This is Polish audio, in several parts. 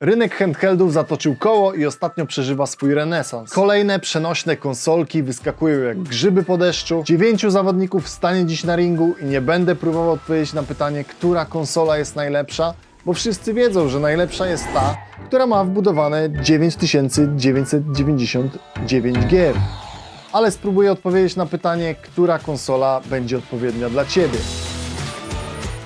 Rynek handheldów zatoczył koło i ostatnio przeżywa swój renesans. Kolejne przenośne konsolki wyskakują jak grzyby po deszczu. Dziewięciu zawodników stanie dziś na ringu i nie będę próbował odpowiedzieć na pytanie, która konsola jest najlepsza, bo wszyscy wiedzą, że najlepsza jest ta, która ma wbudowane 9999 gier. Ale spróbuję odpowiedzieć na pytanie, która konsola będzie odpowiednia dla Ciebie.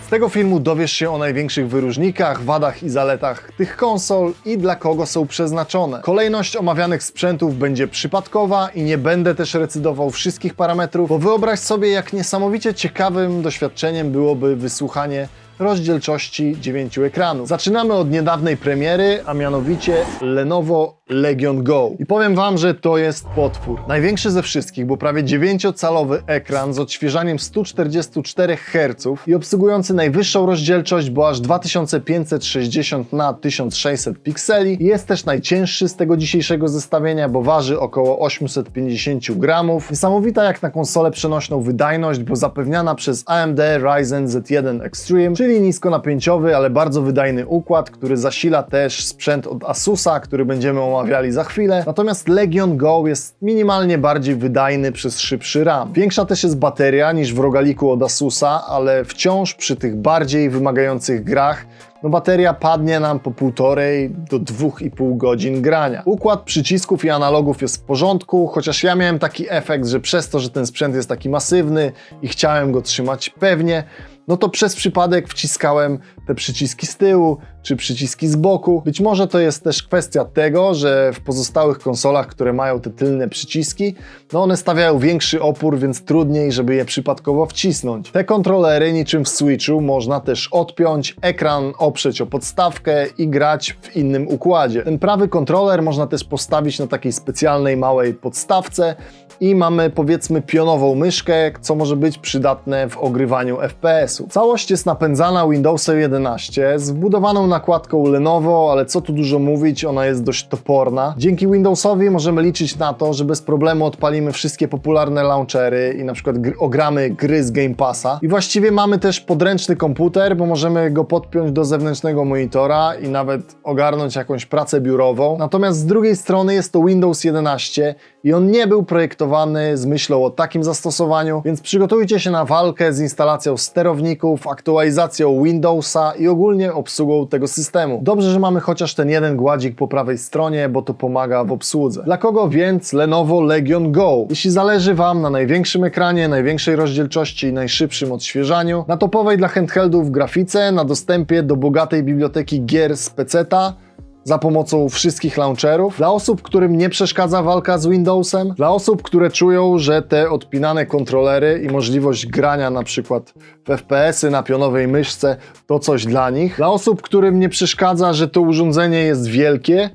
Z tego filmu dowiesz się o największych wyróżnikach, wadach i zaletach tych konsol i dla kogo są przeznaczone. Kolejność omawianych sprzętów będzie przypadkowa i nie będę też recydował wszystkich parametrów, bo wyobraź sobie, jak niesamowicie ciekawym doświadczeniem byłoby wysłuchanie rozdzielczości dziewięciu ekranów. Zaczynamy od niedawnej premiery, a mianowicie Lenovo Legion Go. I powiem Wam, że to jest potwór. Największy ze wszystkich, bo prawie 9-calowy ekran z odświeżaniem 144 Hz i obsługujący najwyższą rozdzielczość, bo aż 2560 na 1600 pikseli. Jest też najcięższy z tego dzisiejszego zestawienia, bo waży około 850 gramów. Niesamowita jak na konsolę przenośną wydajność, bo zapewniana przez AMD Ryzen Z1 Extreme, czyli niskonapięciowy, ale bardzo wydajny układ, który zasila też sprzęt od Asusa, który będziemy omawiali za chwilę. Natomiast Legion Go jest minimalnie bardziej wydajny przez szybszy RAM. Większa też jest bateria niż w rogaliku od Asusa, ale wciąż przy tych bardziej wymagających grach no bateria padnie nam po półtorej do dwóch i pół godzin grania. Układ przycisków i analogów jest w porządku, chociaż ja miałem taki efekt, że przez to, że ten sprzęt jest taki masywny i chciałem go trzymać pewnie, no to przez przypadek wciskałem te przyciski z tyłu czy przyciski z boku. Być może to jest też kwestia tego, że w pozostałych konsolach, które mają te tylne przyciski, no one stawiają większy opór, więc trudniej, żeby je przypadkowo wcisnąć. Te kontrolery, niczym w Switchu, można też odpiąć, ekran oprzeć o podstawkę i grać w innym układzie. Ten prawy kontroler można też postawić na takiej specjalnej małej podstawce i mamy powiedzmy pionową myszkę, co może być przydatne w ogrywaniu FPS-u. Całość jest napędzana Windowsem 11 z wbudowaną nakładką Lenovo, ale co tu dużo mówić, ona jest dość toporna. Dzięki Windowsowi możemy liczyć na to, że bez problemu odpalimy wszystkie popularne launchery i na przykład gr ogramy gry z Game Passa. I właściwie mamy też podręczny komputer, bo możemy go podpiąć do zewnętrznego monitora i nawet ogarnąć jakąś pracę biurową. Natomiast z drugiej strony jest to Windows 11 i on nie był projektowany z myślą o takim zastosowaniu, więc przygotujcie się na walkę z instalacją sterowników, aktualizacją Windowsa i ogólnie obsługą tego systemu. Dobrze, że mamy chociaż ten jeden gładzik po prawej stronie, bo to pomaga w obsłudze. Dla kogo więc Lenovo Legion Go? Jeśli zależy Wam na największym ekranie, największej rozdzielczości i najszybszym odświeżaniu, na topowej dla handheldów grafice, na dostępie do bogatej biblioteki gier z peceta, za pomocą wszystkich launcherów. Dla osób, którym nie przeszkadza walka z Windowsem, dla osób, które czują, że te odpinane kontrolery i możliwość grania na przykład w FPS-y na pionowej myszce to coś dla nich. Dla osób, którym nie przeszkadza, że to urządzenie jest wielkie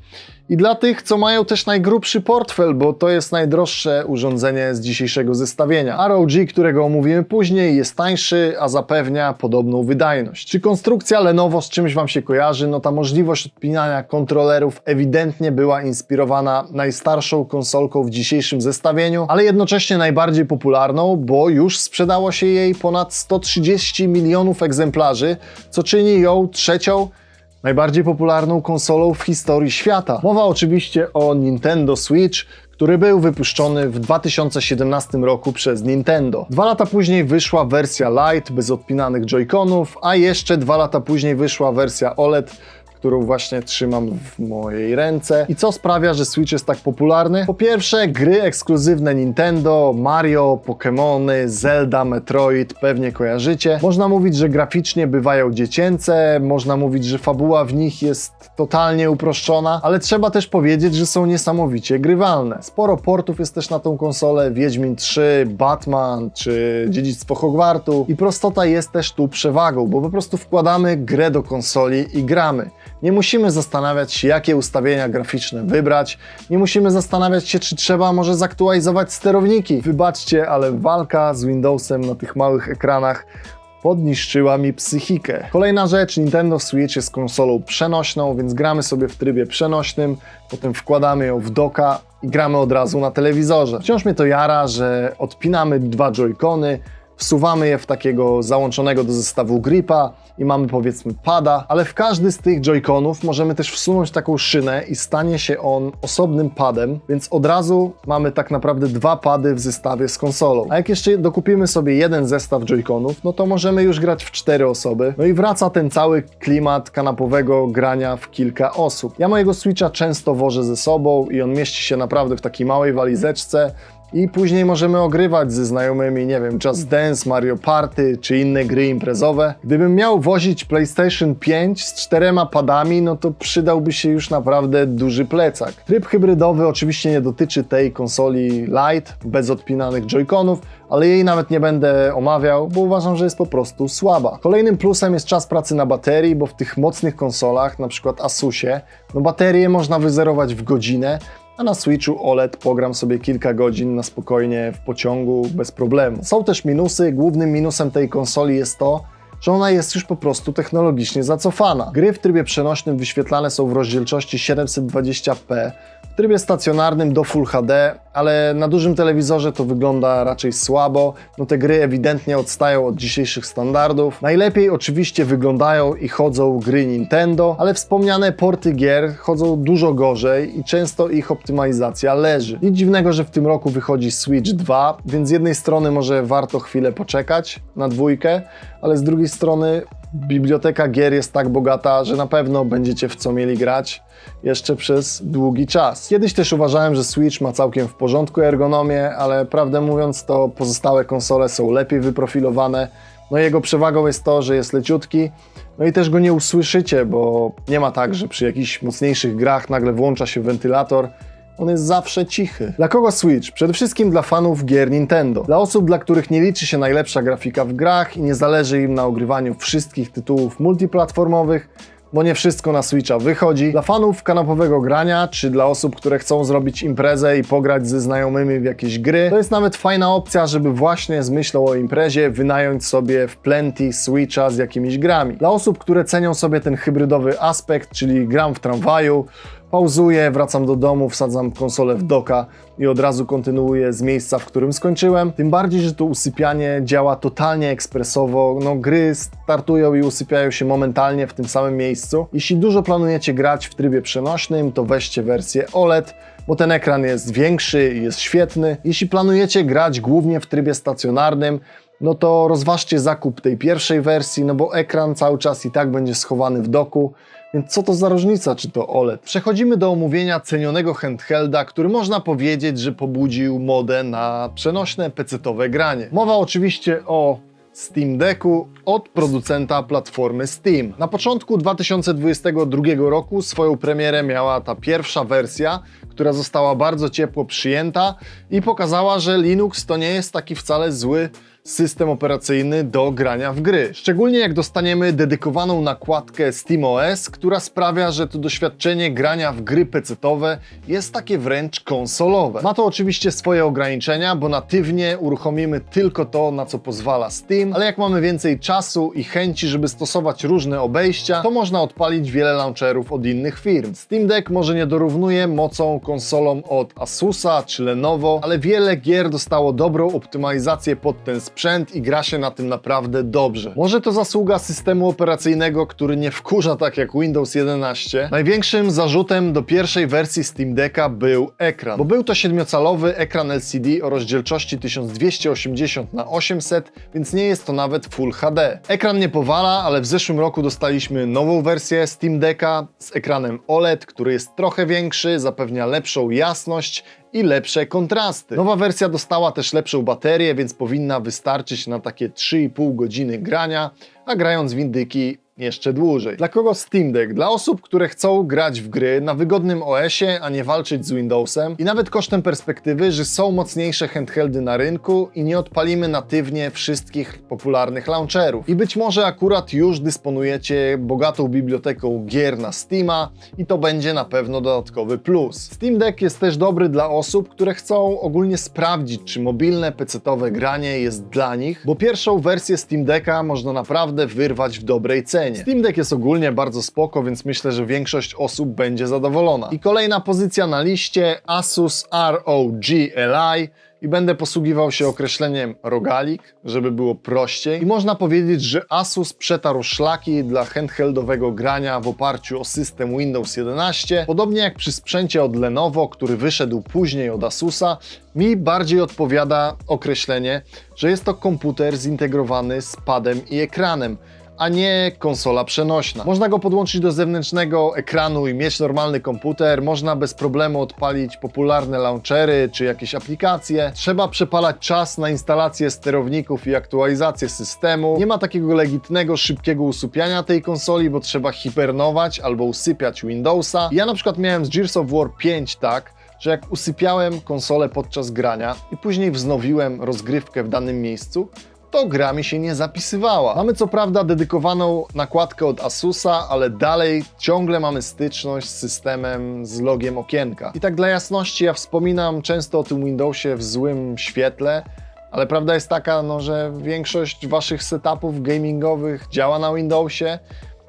i dla tych, co mają też najgrubszy portfel, bo to jest najdroższe urządzenie z dzisiejszego zestawienia. ROG, którego omówimy później, jest tańszy, a zapewnia podobną wydajność. Czy konstrukcja Lenovo z czymś Wam się kojarzy? No ta możliwość odpinania kontrolerów ewidentnie była inspirowana najstarszą konsolką w dzisiejszym zestawieniu, ale jednocześnie najbardziej popularną, bo już sprzedało się jej ponad 130 milionów egzemplarzy, co czyni ją trzecią najbardziej popularną konsolą w historii świata. Mowa oczywiście o Nintendo Switch, który był wypuszczony w 2017 roku przez Nintendo. Dwa lata później wyszła wersja Lite bez odpinanych Joy-Conów, a jeszcze dwa lata później wyszła wersja OLED, którą właśnie trzymam w mojej ręce. I co sprawia, że Switch jest tak popularny? Po pierwsze, gry ekskluzywne Nintendo, Mario, Pokémony, Zelda, Metroid, pewnie kojarzycie. Można mówić, że graficznie bywają dziecięce, można mówić, że fabuła w nich jest totalnie uproszczona, ale trzeba też powiedzieć, że są niesamowicie grywalne. Sporo portów jest też na tą konsolę, Wiedźmin 3, Batman czy Dziedzictwo Hogwartu i prostota jest też tu przewagą, bo po prostu wkładamy grę do konsoli i gramy. Nie musimy zastanawiać się, jakie ustawienia graficzne wybrać. Nie musimy zastanawiać się, czy trzeba może zaktualizować sterowniki. Wybaczcie, ale walka z Windowsem na tych małych ekranach podniszczyła mi psychikę. Kolejna rzecz, Nintendo Switch jest konsolą przenośną, więc gramy sobie w trybie przenośnym, potem wkładamy ją w doka i gramy od razu na telewizorze. Wciąż mnie to jara, że odpinamy dwa joycony, wsuwamy je w takiego załączonego do zestawu gripa i mamy powiedzmy pada, ale w każdy z tych joyconów możemy też wsunąć taką szynę i stanie się on osobnym padem, więc od razu mamy tak naprawdę dwa pady w zestawie z konsolą. A jak jeszcze dokupimy sobie jeden zestaw joyconów, no to możemy już grać w cztery osoby. No i wraca ten cały klimat kanapowego grania w kilka osób. Ja mojego Switcha często wożę ze sobą i on mieści się naprawdę w takiej małej walizeczce. I później możemy ogrywać ze znajomymi, nie wiem, Just Dance, Mario Party czy inne gry imprezowe. Gdybym miał wozić PlayStation 5 z czterema padami, no to przydałby się już naprawdę duży plecak. Tryb hybrydowy oczywiście nie dotyczy tej konsoli Lite, bez odpinanych joyconów, ale jej nawet nie będę omawiał, bo uważam, że jest po prostu słaba. Kolejnym plusem jest czas pracy na baterii, bo w tych mocnych konsolach, na przykład Asusie, no baterię można wyzerować w godzinę, a na Switchu OLED pogram sobie kilka godzin na spokojnie w pociągu bez problemu. Są też minusy. Głównym minusem tej konsoli jest to, że ona jest już po prostu technologicznie zacofana. Gry w trybie przenośnym wyświetlane są w rozdzielczości 720p, w trybie stacjonarnym do Full HD, ale na dużym telewizorze to wygląda raczej słabo. No te gry ewidentnie odstają od dzisiejszych standardów. Najlepiej oczywiście wyglądają i chodzą gry Nintendo, ale wspomniane porty gier chodzą dużo gorzej i często ich optymalizacja leży. Nic dziwnego, że w tym roku wychodzi Switch 2, więc z jednej strony może warto chwilę poczekać na dwójkę, ale z drugiej strony biblioteka gier jest tak bogata, że na pewno będziecie w co mieli grać jeszcze przez długi czas. Kiedyś też uważałem, że Switch ma całkiem w porządku ergonomię, ale prawdę mówiąc to pozostałe konsole są lepiej wyprofilowane. No jego przewagą jest to, że jest leciutki, no i też go nie usłyszycie, bo nie ma tak, że przy jakichś mocniejszych grach nagle włącza się wentylator on jest zawsze cichy. Dla kogo Switch? Przede wszystkim dla fanów gier Nintendo. Dla osób, dla których nie liczy się najlepsza grafika w grach i nie zależy im na ogrywaniu wszystkich tytułów multiplatformowych, bo nie wszystko na Switcha wychodzi. Dla fanów kanapowego grania, czy dla osób, które chcą zrobić imprezę i pograć ze znajomymi w jakieś gry, to jest nawet fajna opcja, żeby właśnie z myślą o imprezie wynająć sobie w plenty Switcha z jakimiś grami. Dla osób, które cenią sobie ten hybrydowy aspekt, czyli gram w tramwaju, pauzuję, wracam do domu, wsadzam konsolę w doka i od razu kontynuuję z miejsca, w którym skończyłem. Tym bardziej, że to usypianie działa totalnie ekspresowo. No, gry startują i usypiają się momentalnie w tym samym miejscu. Jeśli dużo planujecie grać w trybie przenośnym, to weźcie wersję OLED, bo ten ekran jest większy i jest świetny. Jeśli planujecie grać głównie w trybie stacjonarnym, no to rozważcie zakup tej pierwszej wersji, no bo ekran cały czas i tak będzie schowany w doku. Więc co to za różnica, czy to OLED? Przechodzimy do omówienia cenionego handhelda, który można powiedzieć, że pobudził modę na przenośne pecetowe granie. Mowa oczywiście o Steam Decku od producenta platformy Steam. Na początku 2022 roku swoją premierę miała ta pierwsza wersja, która została bardzo ciepło przyjęta i pokazała, że Linux to nie jest taki wcale zły system operacyjny do grania w gry. Szczególnie jak dostaniemy dedykowaną nakładkę SteamOS, która sprawia, że to doświadczenie grania w gry pecetowe jest takie wręcz konsolowe. Ma to oczywiście swoje ograniczenia, bo natywnie uruchomimy tylko to, na co pozwala Steam, ale jak mamy więcej czasu i chęci, żeby stosować różne obejścia, to można odpalić wiele launcherów od innych firm. Steam Deck może nie dorównuje mocą konsolom od Asusa czy Lenovo, ale wiele gier dostało dobrą optymalizację pod ten sprzęt i gra się na tym naprawdę dobrze. Może to zasługa systemu operacyjnego, który nie wkurza tak jak Windows 11. Największym zarzutem do pierwszej wersji Steam Decka był ekran, bo był to 7-calowy ekran LCD o rozdzielczości 1280 na 800, więc nie jest to nawet Full HD. Ekran nie powala, ale w zeszłym roku dostaliśmy nową wersję Steam Decka z ekranem OLED, który jest trochę większy, zapewnia lepszą jasność i lepsze kontrasty. Nowa wersja dostała też lepszą baterię, więc powinna wystarczyć na takie 3,5 godziny grania, a grając w indyki jeszcze dłużej. Dla kogo Steam Deck? Dla osób, które chcą grać w gry na wygodnym OS-ie, a nie walczyć z Windowsem i nawet kosztem perspektywy, że są mocniejsze handheldy na rynku i nie odpalimy natywnie wszystkich popularnych launcherów. I być może akurat już dysponujecie bogatą biblioteką gier na Steama i to będzie na pewno dodatkowy plus. Steam Deck jest też dobry dla osób, które chcą ogólnie sprawdzić, czy mobilne pecetowe granie jest dla nich, bo pierwszą wersję Steam Decka można naprawdę wyrwać w dobrej cenie. Cenie. Steam Deck jest ogólnie bardzo spoko, więc myślę, że większość osób będzie zadowolona. I kolejna pozycja na liście Asus ROG Li i będę posługiwał się określeniem rogalik, żeby było prościej. I można powiedzieć, że Asus przetarł szlaki dla handheldowego grania w oparciu o system Windows 11. Podobnie jak przy sprzęcie od Lenovo, który wyszedł później od Asusa, mi bardziej odpowiada określenie, że jest to komputer zintegrowany z padem i ekranem a nie konsola przenośna. Można go podłączyć do zewnętrznego ekranu i mieć normalny komputer, można bez problemu odpalić popularne launchery czy jakieś aplikacje. Trzeba przepalać czas na instalację sterowników i aktualizację systemu. Nie ma takiego legitnego, szybkiego usypiania tej konsoli, bo trzeba hibernować albo usypiać Windowsa. Ja na przykład miałem z Gears of War 5 tak, że jak usypiałem konsolę podczas grania i później wznowiłem rozgrywkę w danym miejscu, to gra mi się nie zapisywała. Mamy co prawda dedykowaną nakładkę od Asusa, ale dalej ciągle mamy styczność z systemem z logiem okienka. I tak dla jasności, ja wspominam często o tym Windowsie w złym świetle, ale prawda jest taka, no, że większość waszych setupów gamingowych działa na Windowsie,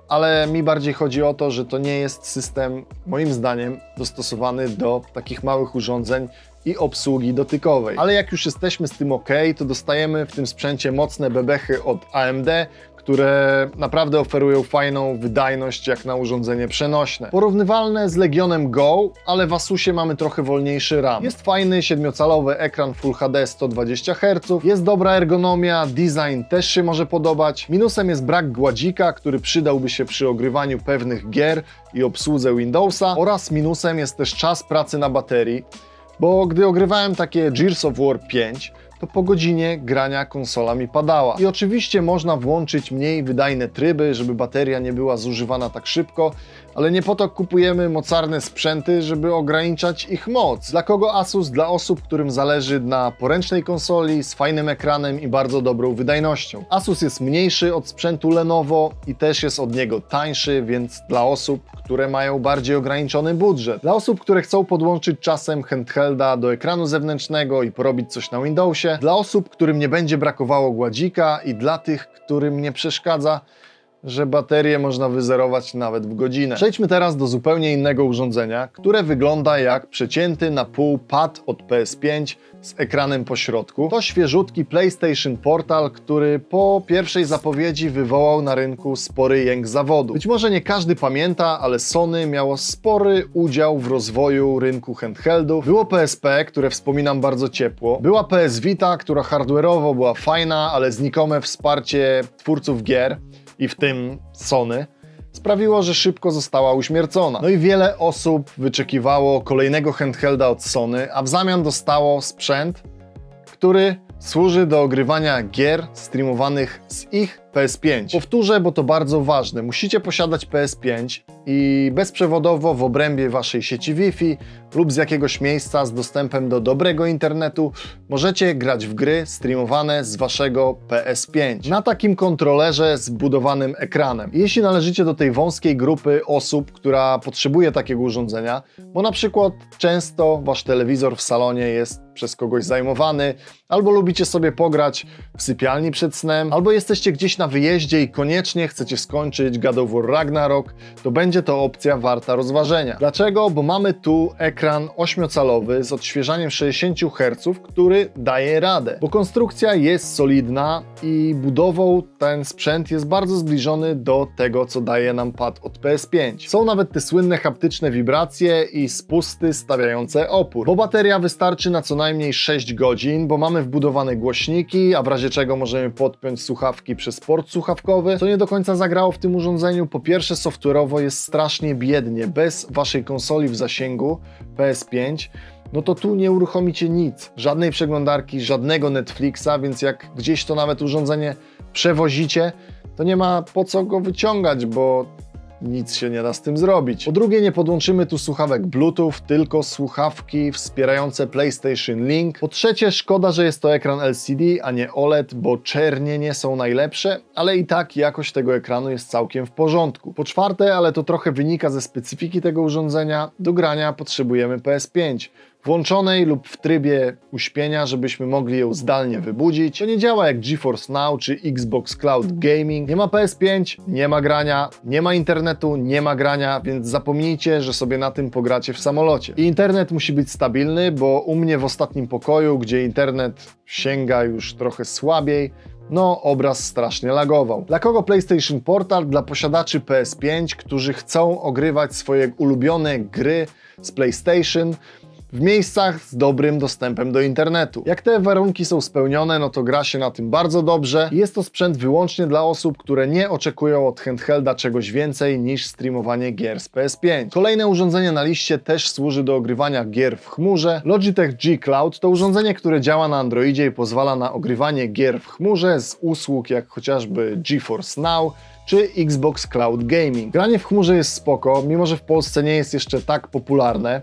ale mi bardziej chodzi o to, że to nie jest system, moim zdaniem, dostosowany do takich małych urządzeń i obsługi dotykowej. Ale jak już jesteśmy z tym ok, to dostajemy w tym sprzęcie mocne bebechy od AMD, które naprawdę oferują fajną wydajność jak na urządzenie przenośne. Porównywalne z Legionem Go, ale w Asusie mamy trochę wolniejszy RAM. Jest fajny 7-calowy ekran Full HD 120 Hz, jest dobra ergonomia, design też się może podobać. Minusem jest brak gładzika, który przydałby się przy ogrywaniu pewnych gier i obsłudze Windowsa oraz minusem jest też czas pracy na baterii, bo gdy ogrywałem takie Gears of War 5, to po godzinie grania konsola mi padała. I oczywiście można włączyć mniej wydajne tryby, żeby bateria nie była zużywana tak szybko, ale nie po to kupujemy mocarne sprzęty, żeby ograniczać ich moc. Dla kogo Asus? Dla osób, którym zależy na poręcznej konsoli z fajnym ekranem i bardzo dobrą wydajnością. Asus jest mniejszy od sprzętu Lenovo i też jest od niego tańszy, więc dla osób, które mają bardziej ograniczony budżet. Dla osób, które chcą podłączyć czasem handhelda do ekranu zewnętrznego i porobić coś na Windowsie. Dla osób, którym nie będzie brakowało gładzika i dla tych, którym nie przeszkadza że baterię można wyzerować nawet w godzinę. Przejdźmy teraz do zupełnie innego urządzenia, które wygląda jak przecięty na pół pad od PS5 z ekranem po środku. To świeżutki PlayStation Portal, który po pierwszej zapowiedzi wywołał na rynku spory jęk zawodu. Być może nie każdy pamięta, ale Sony miało spory udział w rozwoju rynku handheldów. Było PSP, które wspominam bardzo ciepło. Była PS Vita, która hardware'owo była fajna, ale znikome wsparcie twórców gier i w tym Sony, sprawiło, że szybko została uśmiercona. No i wiele osób wyczekiwało kolejnego handhelda od Sony, a w zamian dostało sprzęt, który służy do ogrywania gier streamowanych z ich PS5. Powtórzę, bo to bardzo ważne. Musicie posiadać PS5 i bezprzewodowo w obrębie waszej sieci Wi-Fi lub z jakiegoś miejsca z dostępem do dobrego internetu możecie grać w gry streamowane z waszego PS5 na takim kontrolerze z budowanym ekranem. Jeśli należycie do tej wąskiej grupy osób, która potrzebuje takiego urządzenia, bo na przykład często wasz telewizor w salonie jest przez kogoś zajmowany, albo lubicie sobie pograć w sypialni przed snem, albo jesteście gdzieś na wyjeździe i koniecznie chcecie skończyć God of War Ragnarok, to będzie to opcja warta rozważenia. Dlaczego? Bo mamy tu ekran 8-calowy z odświeżaniem 60 Hz, który daje radę, bo konstrukcja jest solidna i budową ten sprzęt jest bardzo zbliżony do tego, co daje nam pad od PS5. Są nawet te słynne haptyczne wibracje i spusty stawiające opór, bo bateria wystarczy na co najmniej 6 godzin, bo mamy wbudowane głośniki, a w razie czego możemy podpiąć słuchawki przez port słuchawkowy, co nie do końca zagrało w tym urządzeniu. Po pierwsze, software'owo jest strasznie biednie, bez waszej konsoli w zasięgu PS5 no to tu nie uruchomicie nic. Żadnej przeglądarki, żadnego Netflixa, więc jak gdzieś to nawet urządzenie przewozicie, to nie ma po co go wyciągać, bo nic się nie da z tym zrobić. Po drugie, nie podłączymy tu słuchawek Bluetooth, tylko słuchawki wspierające PlayStation Link. Po trzecie, szkoda, że jest to ekran LCD, a nie OLED, bo czernie nie są najlepsze, ale i tak jakość tego ekranu jest całkiem w porządku. Po czwarte, ale to trochę wynika ze specyfiki tego urządzenia, do grania potrzebujemy PS5 włączonej lub w trybie uśpienia, żebyśmy mogli ją zdalnie wybudzić. To nie działa jak GeForce Now czy Xbox Cloud Gaming. Nie ma PS5, nie ma grania, nie ma internetu, nie ma grania, więc zapomnijcie, że sobie na tym pogracie w samolocie. I internet musi być stabilny, bo u mnie w ostatnim pokoju, gdzie internet sięga już trochę słabiej, no, obraz strasznie lagował. Dla kogo PlayStation Portal? Dla posiadaczy PS5, którzy chcą ogrywać swoje ulubione gry z PlayStation w miejscach z dobrym dostępem do internetu. Jak te warunki są spełnione, no to gra się na tym bardzo dobrze. Jest to sprzęt wyłącznie dla osób, które nie oczekują od handhelda czegoś więcej niż streamowanie gier z PS5. Kolejne urządzenie na liście też służy do ogrywania gier w chmurze. Logitech G Cloud to urządzenie, które działa na Androidzie i pozwala na ogrywanie gier w chmurze z usług jak chociażby GeForce Now, czy Xbox Cloud Gaming. Granie w chmurze jest spoko, mimo że w Polsce nie jest jeszcze tak popularne,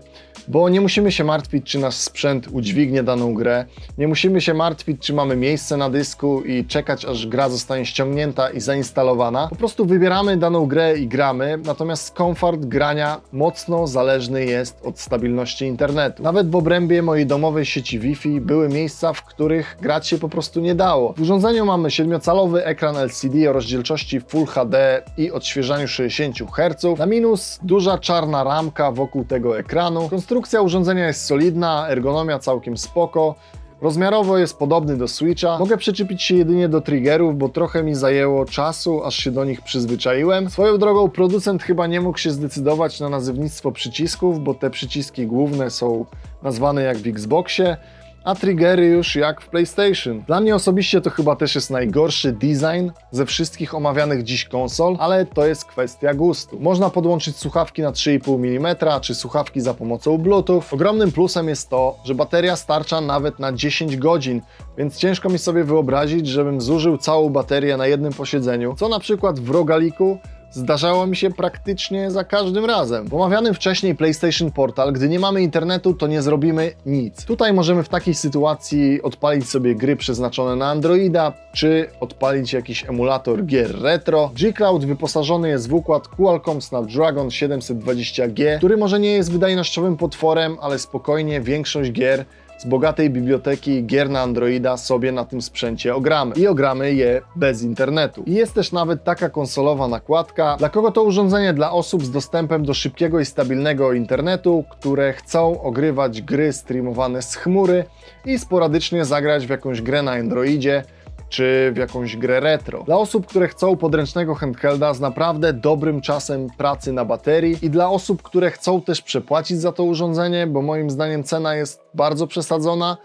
bo nie musimy się martwić, czy nasz sprzęt udźwignie daną grę, nie musimy się martwić, czy mamy miejsce na dysku i czekać, aż gra zostanie ściągnięta i zainstalowana. Po prostu wybieramy daną grę i gramy, natomiast komfort grania mocno zależny jest od stabilności internetu. Nawet w obrębie mojej domowej sieci Wi-Fi były miejsca, w których grać się po prostu nie dało. W urządzeniu mamy 7-calowy ekran LCD o rozdzielczości Full HD i odświeżaniu 60 Hz. Na minus duża czarna ramka wokół tego ekranu. Konstrukcja urządzenia jest solidna, ergonomia całkiem spoko. Rozmiarowo jest podobny do Switcha. Mogę przyczepić się jedynie do triggerów, bo trochę mi zajęło czasu, aż się do nich przyzwyczaiłem. Swoją drogą producent chyba nie mógł się zdecydować na nazewnictwo przycisków, bo te przyciski główne są nazwane jak w Xboxie, a triggery już jak w PlayStation. Dla mnie osobiście to chyba też jest najgorszy design ze wszystkich omawianych dziś konsol, ale to jest kwestia gustu. Można podłączyć słuchawki na 3,5 mm czy słuchawki za pomocą Bluetooth. Ogromnym plusem jest to, że bateria starcza nawet na 10 godzin, więc ciężko mi sobie wyobrazić, żebym zużył całą baterię na jednym posiedzeniu, co na przykład w Rogaliku zdarzało mi się praktycznie za każdym razem. W omawianym wcześniej PlayStation Portal, gdy nie mamy internetu, to nie zrobimy nic. Tutaj możemy w takiej sytuacji odpalić sobie gry przeznaczone na Androida, czy odpalić jakiś emulator gier retro. G-Cloud wyposażony jest w układ Qualcomm Snapdragon 720G, który może nie jest wydajnościowym potworem, ale spokojnie większość gier z bogatej biblioteki gier na Androida sobie na tym sprzęcie ogramy. I ogramy je bez internetu. I jest też nawet taka konsolowa nakładka. Dla kogo to urządzenie? Dla osób z dostępem do szybkiego i stabilnego internetu, które chcą ogrywać gry streamowane z chmury i sporadycznie zagrać w jakąś grę na Androidzie czy w jakąś grę retro. Dla osób, które chcą podręcznego handhelda z naprawdę dobrym czasem pracy na baterii i dla osób, które chcą też przepłacić za to urządzenie, bo moim zdaniem cena jest bardzo przesadzona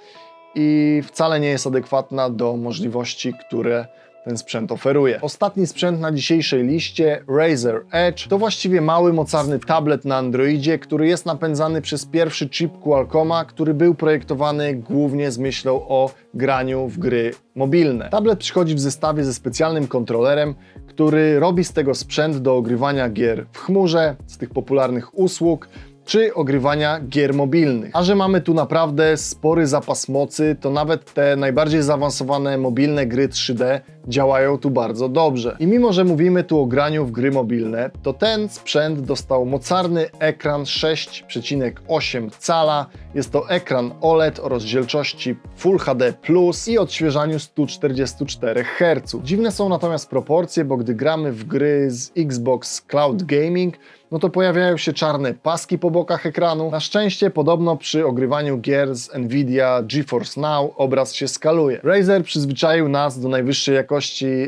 i wcale nie jest adekwatna do możliwości, które ten sprzęt oferuje. Ostatni sprzęt na dzisiejszej liście, Razer Edge, to właściwie mały, mocarny tablet na Androidzie, który jest napędzany przez pierwszy chip Qualcomma, który był projektowany głównie z myślą o graniu w gry mobilne. Tablet przychodzi w zestawie ze specjalnym kontrolerem, który robi z tego sprzęt do ogrywania gier w chmurze, z tych popularnych usług, czy ogrywania gier mobilnych. A że mamy tu naprawdę spory zapas mocy, to nawet te najbardziej zaawansowane mobilne gry 3D działają tu bardzo dobrze. I mimo, że mówimy tu o graniu w gry mobilne, to ten sprzęt dostał mocarny ekran 6,8 cala. Jest to ekran OLED o rozdzielczości Full HD Plus i odświeżaniu 144 Hz. Dziwne są natomiast proporcje, bo gdy gramy w gry z Xbox Cloud Gaming, no to pojawiają się czarne paski po bokach ekranu. Na szczęście podobno przy ogrywaniu gier z Nvidia GeForce Now obraz się skaluje. Razer przyzwyczaił nas do najwyższej jakości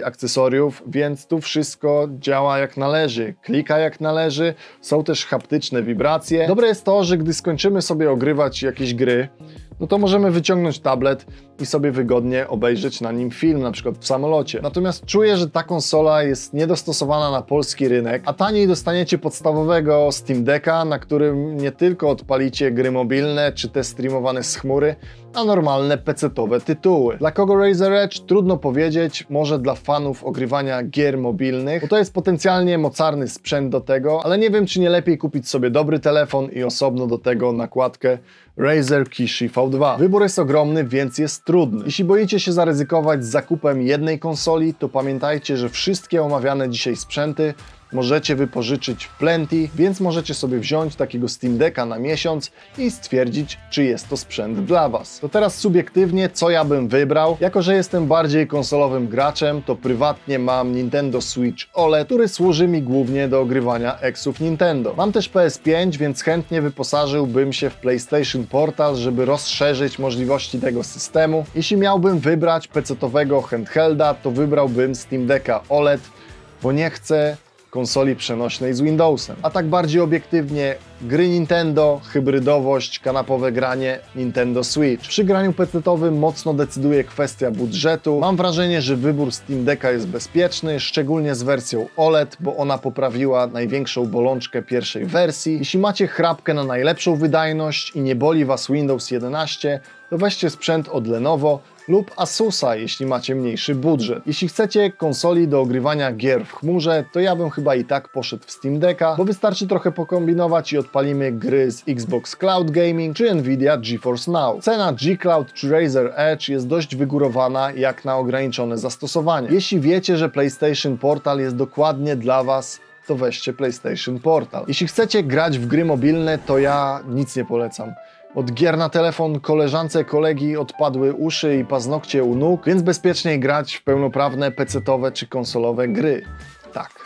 akcesoriów, więc tu wszystko działa jak należy, klika jak należy, są też haptyczne wibracje. Dobre jest to, że gdy skończymy sobie ogrywać jakieś gry, no to możemy wyciągnąć tablet i sobie wygodnie obejrzeć na nim film, na przykład w samolocie. Natomiast czuję, że ta konsola jest niedostosowana na polski rynek, a taniej dostaniecie podstawowego Steam Decka, na którym nie tylko odpalicie gry mobilne czy te streamowane z chmury, a normalne PC-towe tytuły. Dla kogo Razer Edge? Trudno powiedzieć, może dla fanów ogrywania gier mobilnych, bo to jest potencjalnie mocarny sprzęt do tego, ale nie wiem, czy nie lepiej kupić sobie dobry telefon i osobno do tego nakładkę Razer Kishi V2. Wybór jest ogromny, więc jest trudny. Jeśli boicie się zaryzykować z zakupem jednej konsoli, to pamiętajcie, że wszystkie omawiane dzisiaj sprzęty możecie wypożyczyć w Plenty, więc możecie sobie wziąć takiego Steam Decka na miesiąc i stwierdzić, czy jest to sprzęt dla Was. To teraz subiektywnie, co ja bym wybrał? Jako, że jestem bardziej konsolowym graczem, to prywatnie mam Nintendo Switch OLED, który służy mi głównie do ogrywania eksów Nintendo. Mam też PS5, więc chętnie wyposażyłbym się w PlayStation Portal, żeby rozszerzyć możliwości tego systemu. Jeśli miałbym wybrać PC-owego handhelda, to wybrałbym Steam Decka OLED, bo nie chcę konsoli przenośnej z Windowsem. A tak bardziej obiektywnie, gry Nintendo, hybrydowość, kanapowe granie Nintendo Switch. Przy graniu PC-owym mocno decyduje kwestia budżetu. Mam wrażenie, że wybór Steam Decka jest bezpieczny, szczególnie z wersją OLED, bo ona poprawiła największą bolączkę pierwszej wersji. Jeśli macie chrapkę na najlepszą wydajność i nie boli Was Windows 11, to weźcie sprzęt od Lenovo lub Asusa, jeśli macie mniejszy budżet. Jeśli chcecie konsoli do ogrywania gier w chmurze, to ja bym chyba i tak poszedł w Steam Decka, bo wystarczy trochę pokombinować i odpalimy gry z Xbox Cloud Gaming czy Nvidia GeForce Now. Cena G-Cloud czy Razer Edge jest dość wygórowana jak na ograniczone zastosowanie. Jeśli wiecie, że PlayStation Portal jest dokładnie dla Was, to weźcie PlayStation Portal. Jeśli chcecie grać w gry mobilne, to ja nic nie polecam. Od gier na telefon koleżance kolegi odpadły uszy i paznokcie u nóg, więc bezpieczniej grać w pełnoprawne PC-owe czy konsolowe gry. Tak.